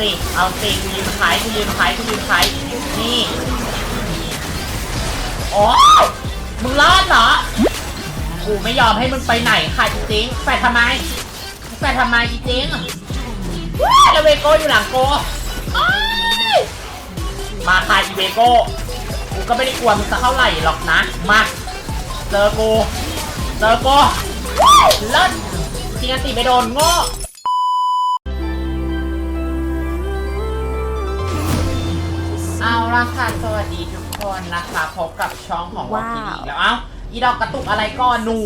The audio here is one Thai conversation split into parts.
สิ เอาสิกูยืนขายกูยืนขายกูยืนขายนี่ โอ้มึงรอดเหรอ กูไม่ยอมให้มึงไปไหนค่ะจริงแฟดทำไมแฟดทำไมจริงว้าเวโก้อยู่หลังโก มาค่ะอีเวโก้ กูก็ไม่ได้กลัวมึงสักเท่าไหร่หรอกนะ มาเจอกูเจอกูเลิศทีนันติไปโดนโง่เอ ละค่ะสวัสดีทุกคนนะคะพบกับช่องของวอว้าวทีอีกแล้วเอ้าอีดอกกระตุกอะไรก่อนหนู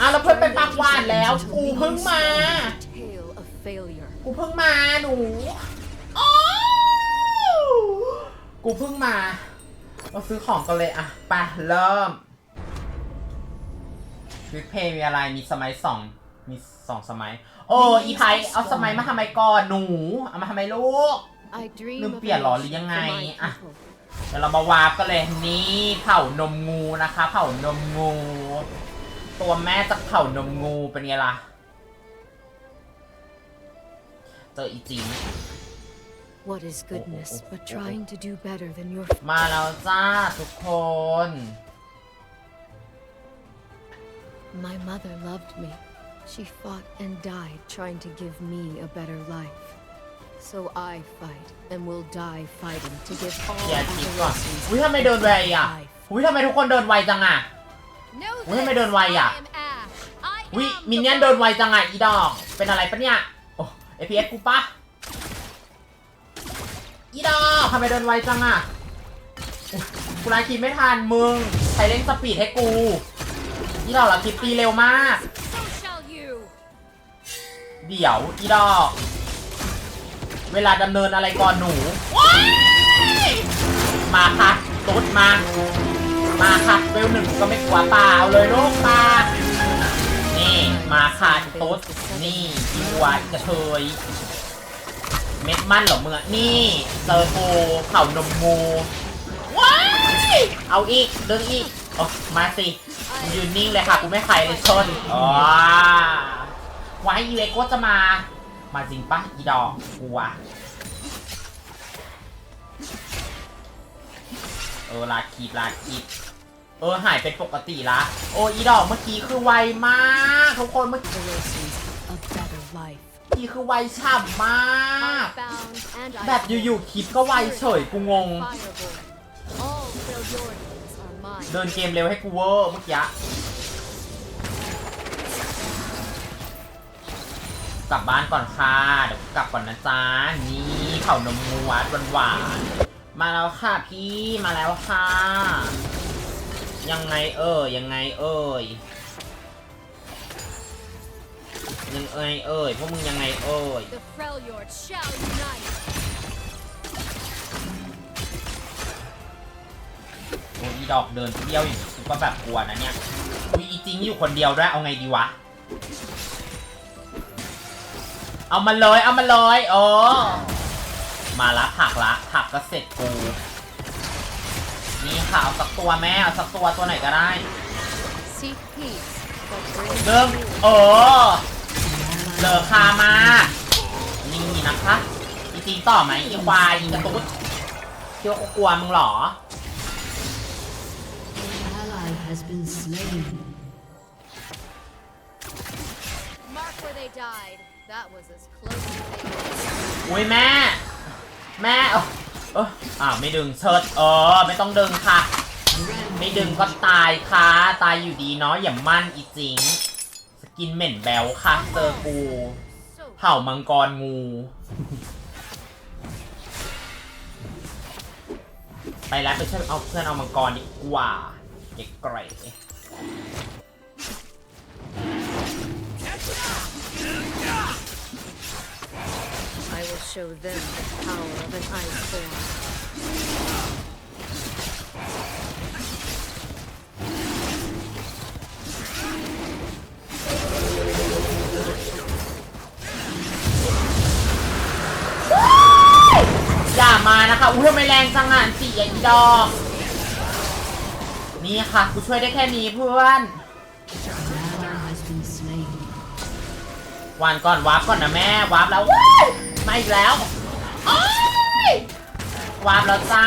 อ้าวแล้วเพื่อนไปปากหวานแล้วกูเพิ่งมา Tale of failure. กูเพิ่งมาหนูอ้าวกูเพิ่งมาเราซื้อของกันเลยอะไปเริ่มวิกเพย์มีอะไรมีสมัยสองมีสองสมัย โอ้อีไพเอาสมัยมาทำไมก่อนหนูเอามาทำไมลูก I dream ลืม of เปลี่ยน a เหรอ nation หรือยังไง for my อะ people. เดี๋ยวเรามาวาร์ปกันเลยนี่เผ่านมงูนะคะเผ่านมงู ตัวแม่จากเผ่านมงูเป็นไงล่ะเจออีจิง What is goodness oh, but oh, trying to do better than your มาแล้วจ้าทุกคน My mother loved me. She fought and died trying to give me a better life. So I fight and will die fighting to give all เคลียร์คลิปก่อน adolescents อุ้ยทำไมเดินไวอะ life. อุ้ยทำไมทุกคนเดินไวจังอะ Know Ui, this, mày đồn hoài à? I am Ash. I อุ้ย am มิน the เนี่ยนเดินไวจังอะอีดอกเป็นอะไรปะเนี่ย โอ้เอพีเอสกูปะอีดอกทำไมเดินไวจังอะอุ๊ยกูไลน์คลิปไม่ทันมึง ใครเร่งสปีดให้กู อีดอกเหรอคลิปตีเร็วมาก So shall you. เดี๋ยวอีดอก เวลาดำเนินอะไรก่อนหนูว้ายมาค่ะตุ๊ดมา มาค่ะเวลหนึ่งก็ไม่กลัวป่าเอาเลยลูกป่านี่มาค่ะตุ๊ดนี่อีวัวอีกระเทยเม็ดมันเหรอมึงอะนี่เจอโกเข่านมงูว้ายเอาอีกเดินอีกโอ้มาสิมึงยืนนิ่งเลยค่ะกูไม่ใครเลยชนอ๋อไว้อีเล็กก็จะมา มาจริงปะอีดอกกลัว เออลาคีบลาคีบเออหายเป็นปกติละ โอ้อีดอกเมื่อกี้คือไวมากทุกคนเมื่อกี้ Adolescents a better life. คือไวฉ่ำมาก แบบอยู่ๆคลิปก็ไวเฉยกูงง เดินเกมเร็วให้กูเวอร์เมื่อกี้ กลับบ้านก่อนค่ะ เดี๋ยวกลับก่อนนะจ๊ะ นี่เข่านมงูวัดหวานๆมาแล้วค่ะพี่มาแล้วค่ะ ยังไงเอ่ยยังไงเอ่ยยังไงเอ่ยพวกมึงยังไงเอ่ย The Freljords shall unite. โอ้ยอีดอกเดินเที่ยวอย่างนี้กูก็แบบกลัวนะเนี่ยอุ้ยอีจริงอยู่คนเดียวด้วยเอาไงดีวะ เอามาเลยเอามาเลยเออมาละผักละผักก็เสร็จกู นี่ค่ะเอาสักตัวแม่เอาสักตัวตัวไหนก็ได้ Seek peace, but bring เริ่ม war. เออเลอคามานี่นะคะอีจริงต่อไหมอีควายอีกระตุ้ดคิดว่ากูกลัวมึงเหรอ ally has been slain. Mark where they died. That was as close as they were. อุ้ยแม่ แม่เออเอออ้าวไม่ดึงเชิดเออไม่ต้องดึงค่ะ ไม่ดึงก็ตายค่ะ ตายอยู่ดีเนาะอย่ามั่นอีจริง สกินเหม็นแบลค่ะ เจอกู So เผ่ามังกรงู ไปแล้วไปช่วยเอาเพื่อนเอามังกรดีกว่าเด็กเกรด I will show them the power of an ice form. อย่ามานะคะ อุ้ยทำไมแรงจังอะสี่อะอีดอก นี่ค่ะ กูช่วยได้แค่นี้เพื่อน Ally has been slain. วันก่อนวาร์ปก่อนนะแม่วาร์ปแล้วว้ายมาอีกแล้วโอ๊ยวาบแล้วจ้า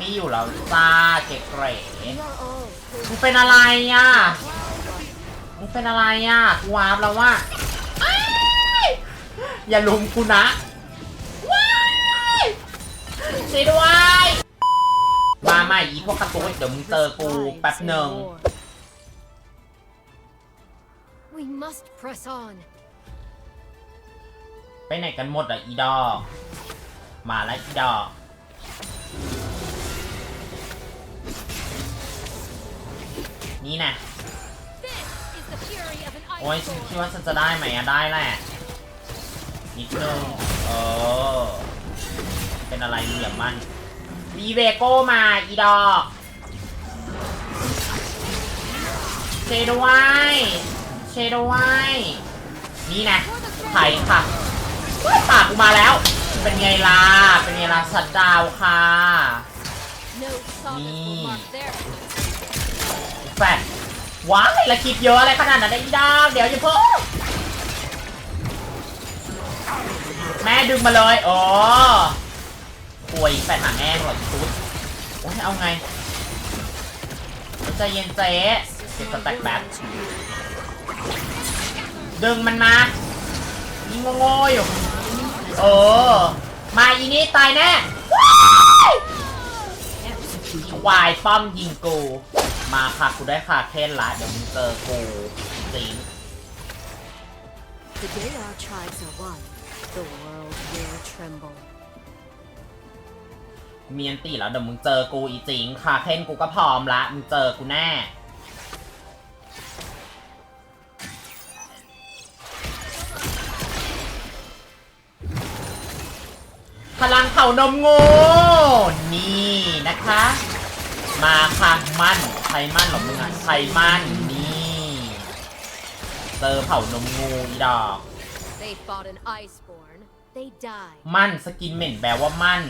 มีอยู่แล้วจ้าเก๋เก๋ We are all มึงเป็นอะไรอะมึงเป็นอะไรอะกูวาบแล้วว่าอย่าลุมกูนะว้ายช่วยด้วยมาใหม่อีพวกกระตุ้นเดี๋ยวมึงเจอกูแป๊บหนึ่ง We must press on. ไปไหนกันหมดอะอีดอกมาแล้วอีดอกนี่นะโอ้ยฉันคิดว่าฉันจะได้ไหมอะได้แหละ นิดนึงเออ เป็นอะไรเหลี่ยมมันรีเวโก้มาอีดอกเชดไว้เชดไว้นี่นะไข่ค่ะ ปากกูมาแล้ว เป็นไงล่ะ เป็นไงล่ะชัดดาวน์ค่ะ No sawdust will mark their แฟดว้ายละคลิปเยอะอะไรขนาดนั้นนะอีดาว เดี๋ยวอย่าเพิ่งแม่ดึงมาเลยโอ้ป่วยแฟดหาแม่หรอตุ๊ดโอ้ยเอาไง ใจเย็นเจ๊เก็บสแต็กแป๊บดึงมันมายิงโง่ๆอยู่ เออมาอีนี่ตายแน่วายป้อมยิงกู มาค่ะกูได้ค่ะเทนละเดี๋ยวมึงเจอกูจริง The day our tribes are one, the world will tremble. เมียนตีแล้วเดี๋ยวมึงเจอกูอีจริงค่ะเทนกูก็พร้อมละมึงเจอกูแน่ พลังเผ่านมงูนี่นะคะ มาค่ะมั่นใครมั่นเหรอมึงอะใครมั่นนี่เจอเผ่านมงูอีดอก They fought an iceborn. They died. มั่นสกินเหม็นแปลว่ามั่น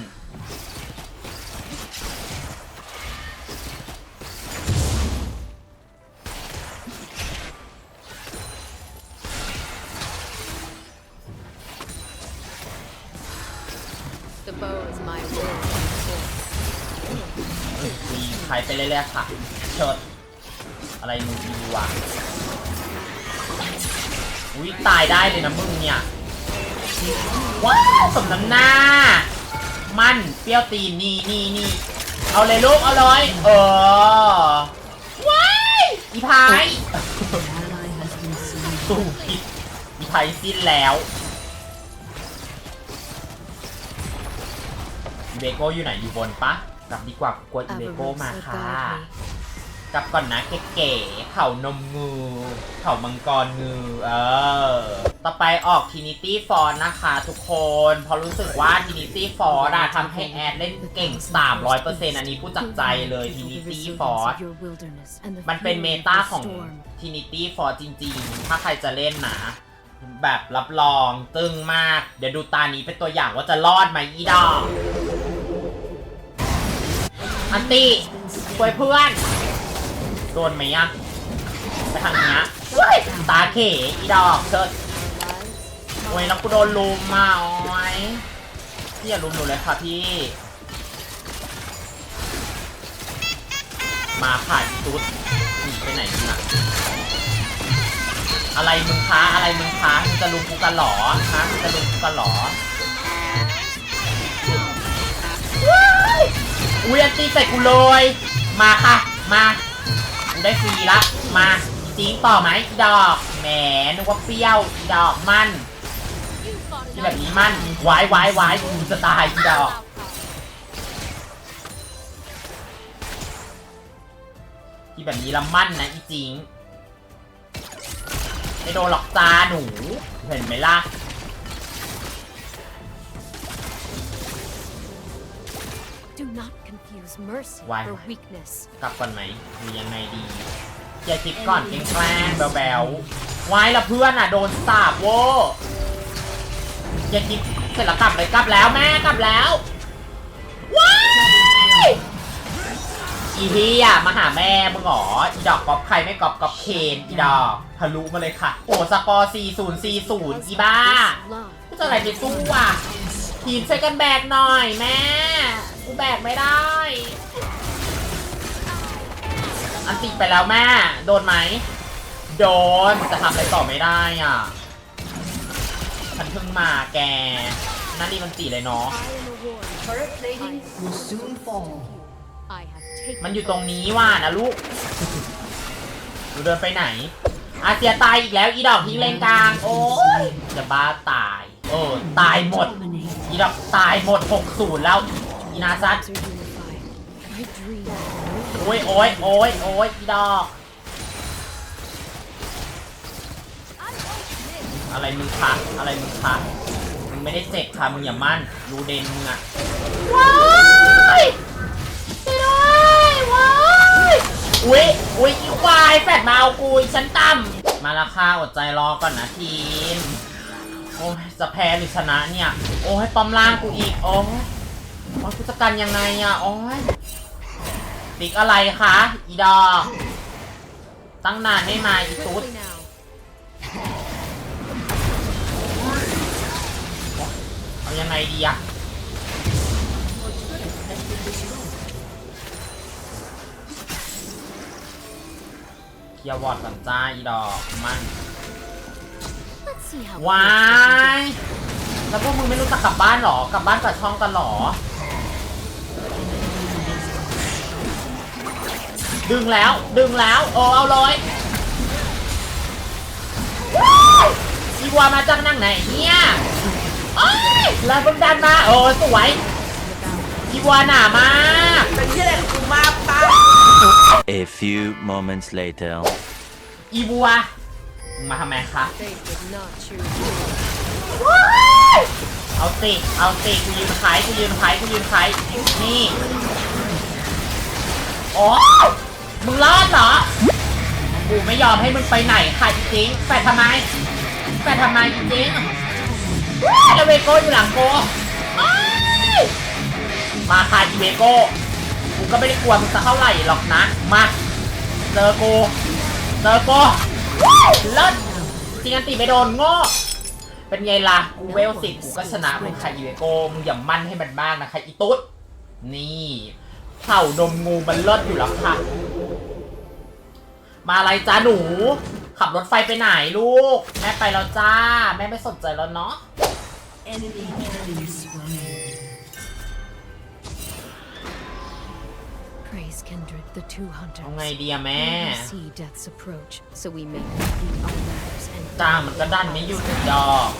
เรื่อยๆค่ะเชิดอะไรมึงดีวะอุ้ยตายได้เลยนะมึงเนี่ยว้าวสมน้ำหน้า มันเปรี้ยวตีนนี่นี่นี่เอาเลยลูกเอาเลยเออว้ายอีพายสู้ผิดอีพายสิ้นแล้วเบโก้อยู่ไหนอยู่บนปะ กลับดีกว่ากลัวอีเบโก้ Avarice มา will ค่ะ guide me. กลับก่อนนะเก๋ๆเข่านมงูเข่ามังกรงูเออ ต่อไปออก Trinity Force นะคะทุกคนเพราะรู้สึกว่า Trinity Force อะทำให้แอดเล่นเก่ง 300%อันนี้พูดจากใจเลย Trinity Force มันเป็นเมตาของ Trinity Force จริงๆ ถ้าใครจะเล่นนะแบบรับรองตึงมาก เดี๋ยวดูตานี้เป็นตัวอย่างว่าจะรอดไหมอีดอก อันตี้ช่วยเพื่อน โดนไหมอะไปทางเนี้ยเฮ้ยตาเขอีดอกเชิดโอ้ยแล้วกูโดนลุมมาโอ้ยพี่อย่าลุมหนูเลยค่ะพี่ มาผ่านตุ๊ดหนีไปไหนมึงอะอะไรมึงคะอะไรมึงคะมึงจะลุมกูกันเหรอฮะมึงจะลุมกูกันเหรอ อุ้ยอันตีใส่กูเลย มาค่ะ มากูได้ฟรีละ มาจริงต่อไหมดอกแหมนึกว่าเปรี้ยวดอกมันที่แบบนี้มันวายวายวายกูจะตายดอกที่แบบนี้ละมั่นนะอีจริงไม่โดนหรอกจ้าหนู เห็นไหมล่ะ confuse mercy Why? for weakness. กลับก่อนไหมหรือยังไงดีอย่าคิดก่อนแกล้งๆแบวๆไว้ละเพื่อนอะโดนสาบโว้อย่าคิดเสร็จแล้วกลับเลยกลับแล้วแม่กลับแล้วว้ายอีพี่อะมาหาแม่มึงเหรออีดอกกอบใครไม่กอบกอบเคนอีดอกทะลุมาเลยค่ะ โอ้สกอร์4040 อีบ้า This love กูจะอะไรไปสู้อะ ทีมช่วยกันแบกหน่อยแม่ กูแบกไม่ได้ อันติไปแล้วแม่ โดนไหม โดน จะทำอะไรต่อไม่ได้อะ ฉันเพิ่งมาแกนั่นรีมันตีเลยเนาะ Turret plating will soon fall. มันอยู่ตรงนี้ว่ะนะลูกหนูเดินไปไหน อาเซียตายอีกแล้วอีดอกทิ้งเลนกลาง โอ้ยจะบ้าตาย เออ ตายหมด Dominate. อีดอกตายหมด6-0แล้วอีนาซัด are unified. My dream. โอ้ยโอ้ยโอ้ยโอ้ยอีดอก อะไรมึงคะอะไรมึงคะมึงไม่ได้เจ็บค่ะมึงอย่ามั่นรูเดนมึงอะว้ายช่วยด้วยว้ายอุ้ยอุ้ยอีควายแฟดมาเอากูอีฉันต่ำมาละค่ะอดใจรอก่อนนะทีม โอ้ยจะแพ้หรือชนะเนี่ย โอ้ยปอมล่างกูอีก โอ้ยโอ้ยกูจะกันยังไงอะ โอ้ยติ๊กอะไรคะ อีดอ ตั้งนานไม่มาอีตุ๊ดเอายังไงดีอะเคลียร์วอดก่อนจ้าอีดอกมัน วา close ยแล้วพวกมึงไม่รู้จักกลับบ้านหรอกลับบ้านกับช่องกันหรอ ดึงแล้วดึงแล้วโอ้เอาเลยว้ายอีวัวมาจากนั่งไหนเนี่ยโอ้ยแล้วมึงดันมาโอ้สวยอีวัวหนามากเป็นที่อะไรของกูมากป้า A few moments later. อีวัว มึงมาทำไมคะ They did not choose you. เอาสิเอาสิกูยืนไคกูยืนไคกูยืนไคนี่โอ้ยมึงรอดเหรอกูไม่ยอมให้มึงไปไหนค่ะจริงๆแปดทำไมแปดทำไมจริงๆว้ายแล้วเวโก้อยู่หลังโกอ้ายมาค่ะอีเวโก้กูก็ไม่ได้กลัวมึงจะเท่าไหร่หรอกนะมาเจอกูเจอกูว้าย เลิศจริงอันติไม่โดนโง่เป็นไงล่ะกูเวลสิบกูก็ชนะมึงค่ะอีเวโกมึงอย่ามั่นให้มันบ้างนะคะอีตุ๊ดนี่เผ่านมงูมันเลิศอยู่แล้วค่ะ มาอะไรจ้าหนู ขับรถไฟไปไหนลูก แม่ไปแล้วจ้า แม่ไม่สนใจแล้วเนาะ Enemy killing spree. Praise Kindred, the two hunters. เอาไงดีอะแม่ We see death's approach, so we may complete our matters and จ้างมันก็ดันไม่หยุดดอก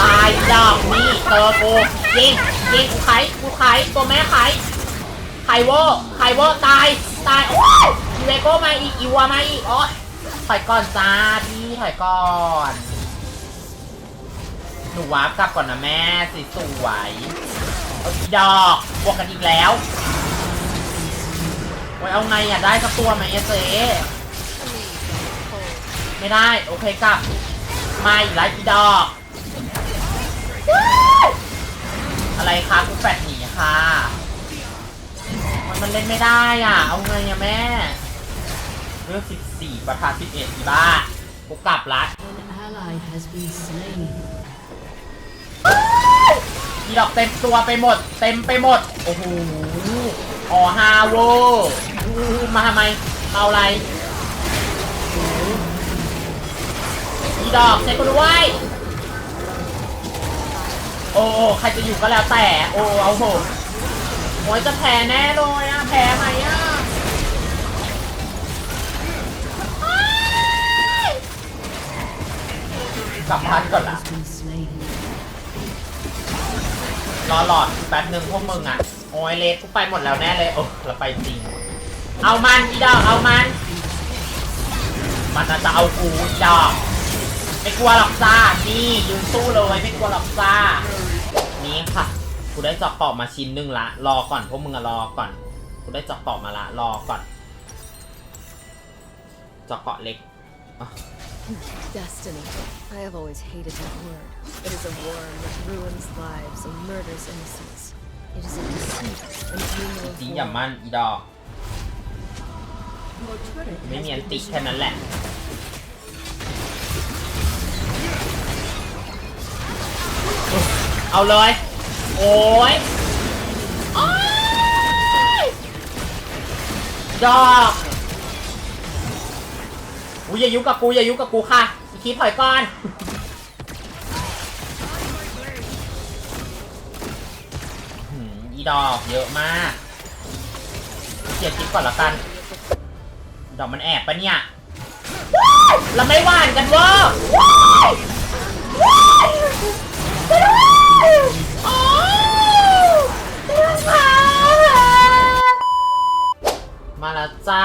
ตายดอกนี่เจอกูยิงยิงกูไขกูไขตัวแม่ไขไขเวอร์ไขเวอร์ตายตายโอ้ยอีเวโก้มาอีกอีวัวมาอีกโอ้ยถอยก่อนจ้าพี่ถอยก่อน หนูวาร์ปกลับก่อนนะแม่สิสวยเอาอีดอกบวกกันอีกแล้วโอ้เอาไงอะได้สักตัวไหมอเจไม่ได้ โอเคกลับมาอีกแล้วอีดอก อะไรคะกูแฟดหนีค่ะ มันมันเล่นไม่ได้อะ เอาไงอะแม่เรื่องสิบสี่ประธานสิบเอ็ดอีบ้ากูกลับละ An ally has been slain. อีดอกเต็มตัวไปหมด เต็มไปหมด โอ้โหอ๋อฮาโวมาทำไมเอาอะไรโอ้โหอีดอกเช็คกูด้วยโอ้ใครจะอยู่ก็แล้วแต่ โอ้เอาโหโอ้ยจะแพ้แน่เลยอะแพ้ไหมอะอ้ายกลับพันก่อนละ รอหลอดแป๊บหนึ่งพวกมึงอะ โอ้ยเลสกูไปหมดแล้วแน่เลย โอ้เราไปจริง เอามันอีดอกเอามัน มันจะเอากูอีดอกไม่กลัวหรอกจ้า นี่ยืนสู้เลยไม่กลัวหรอกจ้า นี่ค่ะ กูได้จอกปอกมาชิ้นหนึ่งละ รอก่อนพวกมึงอะรอก่อน กูได้จอกปอกมาละ รอก่อนจอกเกาะเล็ก Destiny. I have always hated that word. It is a worm that ruins lives and murders innocents. It is a deceit and dreamer of จริงอย่า war. มั่นอีดอก Your turret ไม่ has เนียน been ติแค่นั้นแหละ เอาเลย โอ้ยโอ้ยดอก อุ้ยอย่ายุกับกูอย่ายุกับกูค่ะ อีกทีถอยก่อน อีดอกเยอะมากเกียร์คิดก่อนละกัน ดอกมันแอบปะเนี่ยเราไม่หวานกันวะมาแล้วจ้า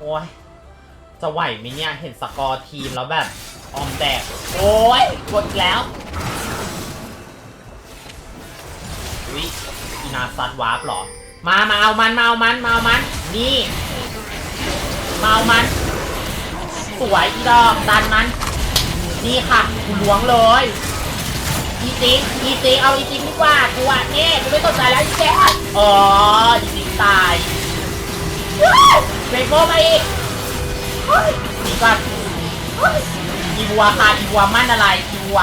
โอ้ย จะไหวไหมเนี่ย เห็นสกอร์ทีมแล้วแบบ ออมแดก โอ้ยกดแล้ววิอีนาซัดวาร์ปหรอ มามาเอามัน มาเอามัน มาเอามัน นี่ มาเอามัน สวยอีดอกดันมัน นี่ค่ะกูล้วงเลย อีจิงอีจิงเอาอีจิงดีกว่า กูอะนี่กูไม่สนใจแล้วอีแกอ๋อ อีจิงตายเบรกโบมาอีก เฮ้ยหนีก่อนเฮ้ยอีวัวค่ะอีวัวมันอะไรอีวัว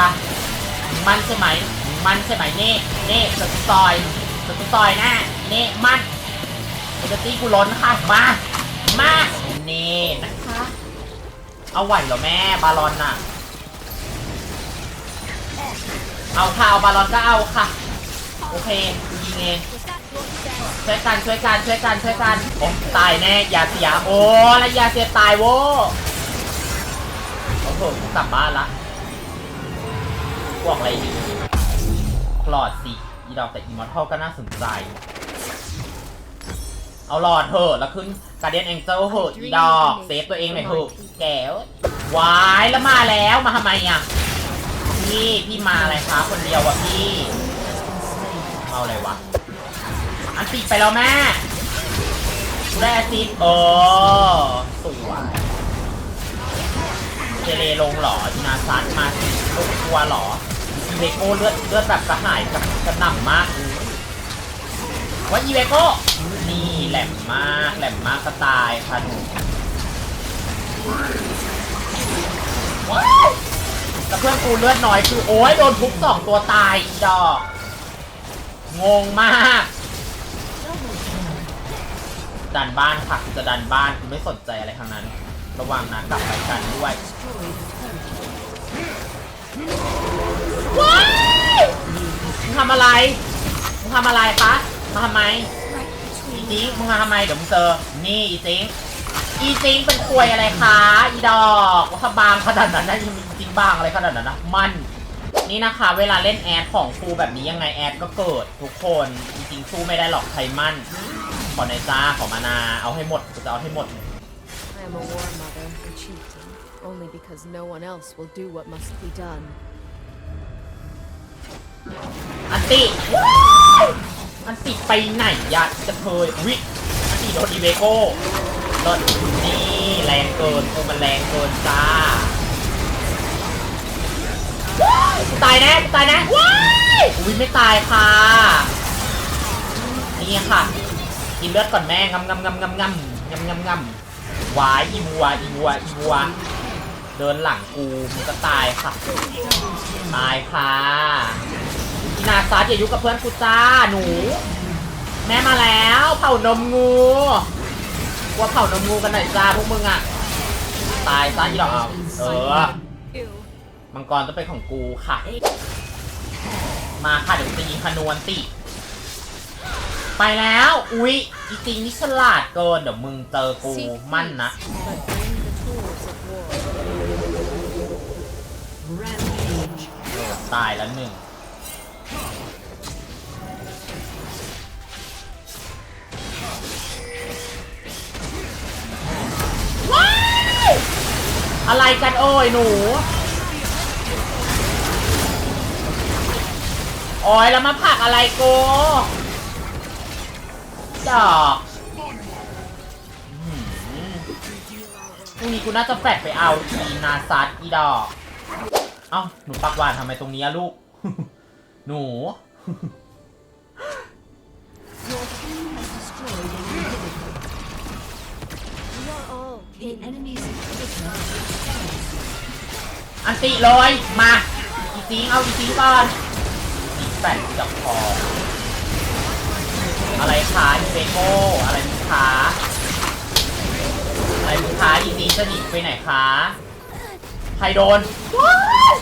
มันใช่ไหมมันใช่ไหมเน่เน่สตุซอยสตุซอยแน่เน่มันเอเนตี้กูล้นค่ะมามาเน่นะคะ เอาไหวเหรอแม่บาลอนน่ะ เอาค่ะเอาบาลอนก็เอาค่ะ โอเค ยิงเองช่วยกันช่วยกันช่วยกันช่วยกันโอ้ตายแน่อย่าเสียโอ้แล้วยาเสียตายโว้โอ้โหกลับบ้านละบอกอะไรดีคลอดสิอีดอกแต่อีมอร์ทัลก็น่าสนใจ เอาหลอดเถอะแล้วขึ้นการเดียนแองเจิลเถอะอีดอกเซฟตัวเองหน่อยเถอะแก้ววายแล้วมาแล้วมาทำไมอะพี่พี่มาอะไรคะคนเดียววะพี่ เอาอะไรวะ อันติดไปแล้วแม่กูได้อาซิดเออสวยเจเลลงเหรออีนาซันมาสิลูกกลัวหรออีเวโก้เลือดเลือดแบบกระหายกับกระหน่ำมากว่าอีเวโก้นี่แหลมมากแหลมมากก็ตายค่ะหนูว้าวแต่เพื่อนกูเลือดน้อยคือโอ้ยโดนทุบสองตัวตายอีดอก งงมาก ดันบ้านค่ะคือจะดันบ้านคือไม่สนใจอะไรทั้งนั้น ระวังนะกลับไปกันด้วยว้ายมึงทำอะไร มึงทำอะไรคะมาทำไม อีจิงมึงมาทำไม เดี๋ยวมึงเจอ นี่อีจิงอีจิงเป็นควยอะไรคะ อีดอกว่าบางขนาดนั้นนะยังมีจริงบางอะไรขนาดนั้นนะ มัน นี่นะคะ เวลาเล่นแอดของครูแบบนี้ยังไงแอดก็เกิดทุกคนจริงๆสู้ไม่ได้หรอกใครมั่น ขอในอยจ้าขอมานา เอาให้หมดกูจะเอาให้หมด I am a war mother, a chieftain, only because no one else will do what must be done. อันติว้ายอันติไปไหนยะจะเคยวิอันติโดนอีเวโก้โดนนี่แรงเกินกูมันแรงเกินจ้า กูตายแน่กูตายแน่ว้ายอุ้ยไม่ตายค่ะ นี่ค่ะ กินเลือดก่อนแม่งำงำงำงำงำงำงำงำวายอีวัวอีวัวอีวัวเดินหลังกูมึงก็ตายค่ะ ตายค่ะอีนาซาอย่ายุกับเพื่อนกูจ้าหนู แม่มาแล้วเผานมงูกลัวเผานมงูกันหน่อยจ้าพวกมึงอะ ตายซะอีดอกเอาเออ มังกรต้องเป็นของกูค่ะ มาค่ะ เดี๋ยวจะยิงคานวนติ ไปแล้ว อุ๊ยอีจริงนี่ฉลาดเกิน เดี๋ยวมึงเจอกู Seek มั่นนะ peace, but bring the tools of war. Rampage. เออตายแล้วหนึ่งว้ายอะไรกันโอ้ยหนู อ้ยแล้วมาผักอะไรโกดอกพรุ่งนี้กูน่าจะแฟดไปเอาอีนาซัดอีดอก เอ้า หนูปักหวานทำไมตรงนี้ลูก หนู อันติเลย มา อีซิงเอาอีซิงก่อน แปดจับคออะไรคะอีเบโกอะไรมึงคะอะไรมึงคะอีซีจะหนีไปไหนคะใครโดนว้าย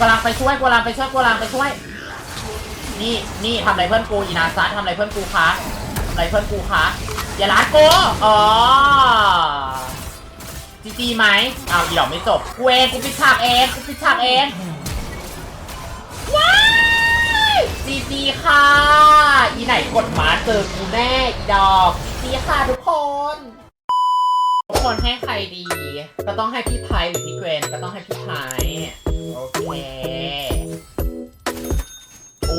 กำลังไปช่วยกำลังไปช่วยกำลังไปช่วย นี่นี่ทำอะไรเพื่อนกูอีนาซัสทำอะไรเพื่อนกูคะทำอะไรเพื่อนกูคะอย่าล้ากูอ๋อจีจีไหมเอาอีดอกไม่จบกูเองกูปิดฉากเองกูปิดฉากเอง จีจีค่ะ อีไหนกดหมาเจอกูแน่อีดอกจีจีค่ะทุกคน ทุกคนให้ใครดี ก็ต้องให้พี่ไพหรือพี่เกรนก็ต้องให้พี่ไพโอเคโ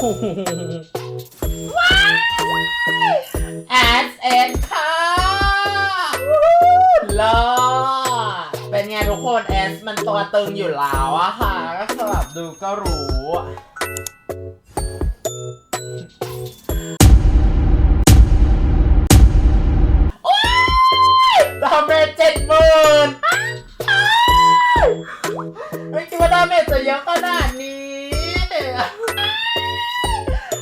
อ้ มันตัวตึงอยู่แล้วอะค่ะก็คือแบบดูก็รู้ โอ๊ยดาเมจเจ็ดหมื่นไม่คิดว่าดาเมจจะเยอะขนาดนี้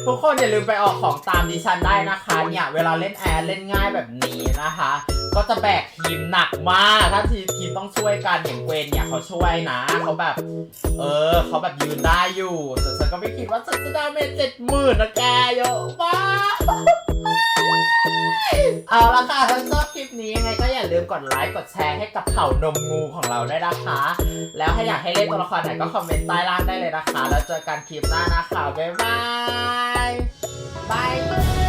ทุกคนอย่าลืมไปออกของตามดิฉันได้นะคะ เนี่ย เวลาเล่นแอดเล่นง่ายแบบนี้นะคะ จะแบกทีมหนักมาก ถ้าทีทีมต้องช่วยกันอย่างเกวนเนี่ยเขาช่วยนะเขาแบบ เออเขาแบบยืนได้อยู่แต่ฉันก็ไม่คิดว่าฉันจะไดาเมเจ็ดหมื่นนะแกเยอะมากเอาละค่ะถ้าชอบคลิปนี้ยังไงก็อย่าลืมกดไลค์กดแชร์ให้กับเผ่านมงูของเราได้วยนะคะ แล้วถ้าอยากให้เล่นตัวละครไหนก็คอมเมนต์ใต้ล่างได้เลยนะคะ แล้วเจอกันคลิปหน้านะคะ บ๊ายบายบาย